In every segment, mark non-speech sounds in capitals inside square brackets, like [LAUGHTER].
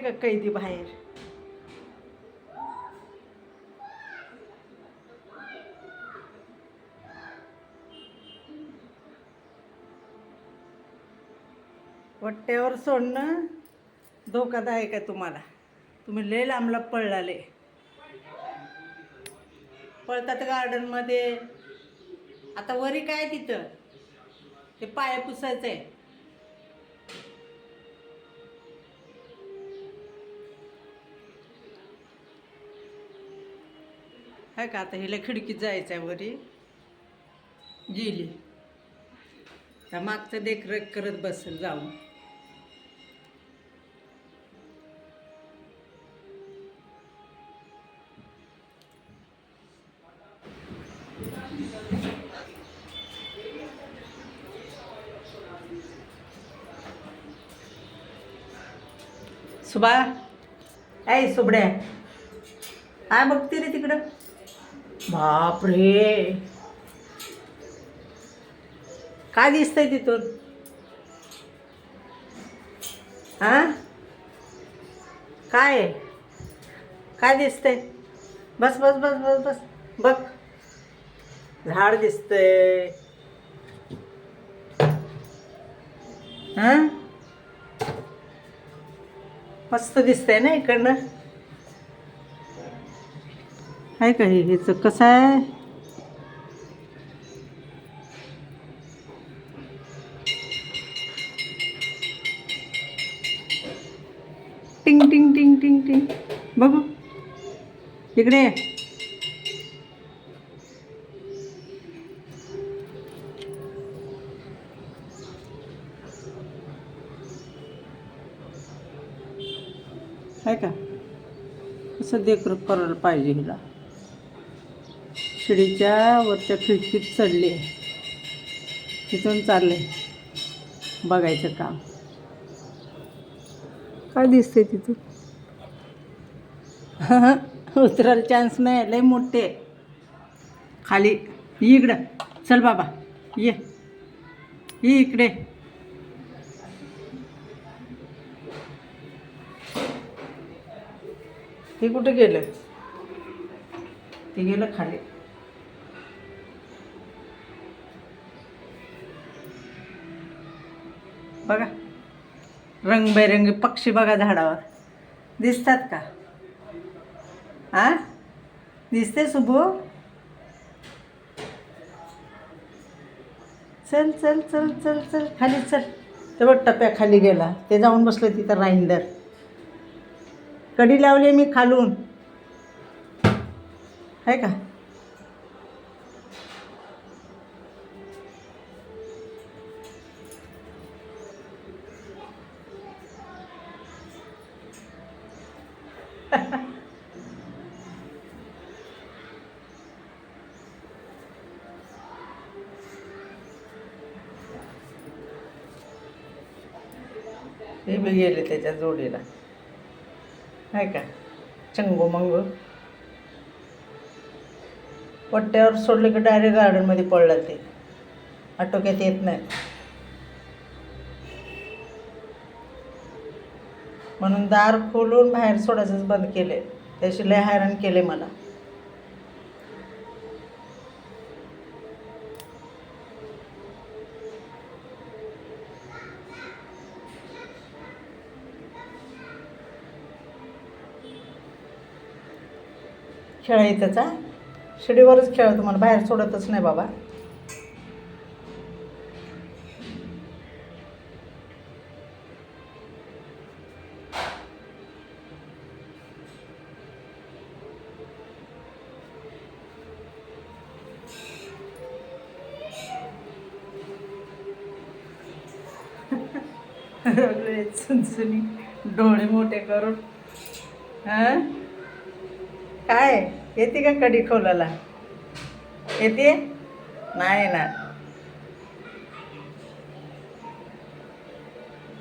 का कैदी बाहेर? वट्ट्यावर सोडणं धोकादायक आहे तुम्हाला? तुम्ही लय लांबला पळलाले. पळतात गार्डनमध्ये आता वरी काय तिथं? ते पाय पुसायचं आहे आहे का आता हिला खिडकीत जायचं आहे वरी? गेली. तर मागचं देखरेख करत बसेल जाऊन. सुबा. ऐ सुबड्या. काय बघते रे तिकडं? बापरे. काय दिसतंय तिथून? हा काय? काय दिसतंय? बस बस बस बस बस. बघ. झाड दिसतंय. हा मस्त दिसतंय ना इकडनं? आहे का हे ह्याचं कसं आहे? टिंग टिंग टिंग टिंग टिंग. बघू. इकडे आहे का? कसं देखरेख करायला पाहिजे हिला. शिडीच्या वरच्या खिडकीत चढले तिथून चालले बघायचं काम. काय दिसते तिथून [LAUGHS] उतरायला चान्स नाही लय मोठे. खाली. इकडं. चल बाबा. ये. ये इकडे. ते कुठे गेलं? ते गेलं खाली. बघा. रंगबेरंगी पक्षी बघा झाडावर. दिसतात का? आ? दिसते सुबो? चल चल चल चल चल खाली चल. ते बघ टप्प्या खाली गेला. ते जाऊन बसलं तिथं राईंदर कडी लावली मी खालून. आहे का? [LAUGHS] हे बी गेले त्याच्या जोडीला. आहे का? चंगो मंगू. पट्ट्यावर सोडलं की डायरेक्ट गार्डनमध्ये पडलं ते. आटोक्यात येत नाही. म्हणून दार खोलून बाहेर सोडायचंच बंद केले. त्याशी लय हैराण केले मला. खेळा त्याचा. शिडीवरच खेळतो तुम्हाला बाहेर सोडतच नाही बाबा. लय चुनचुनी डोळे मोठे करून. हां? काय? येते का कडी खोलाला? येते? नाही ना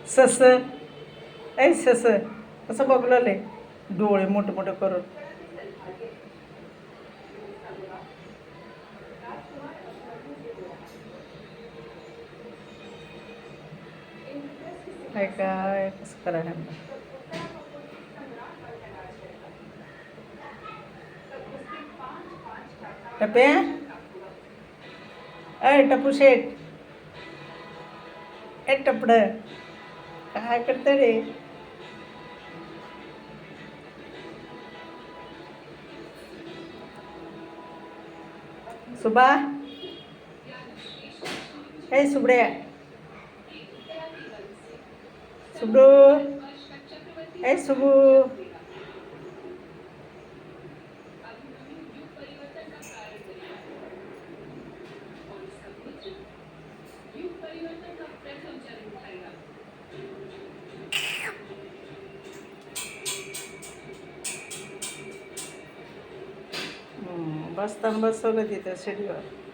सस. ऐ सस कसं बघलं डोळे मोठे मोठे करून. काय काय कसं करायला टपे? अय टपू शेट ऐ टपड. काय करतं रे? सुबा? हे सुबड्या. सुबडू ए सुबू हम्म, बसताना बसवलं तिथं शिडीवर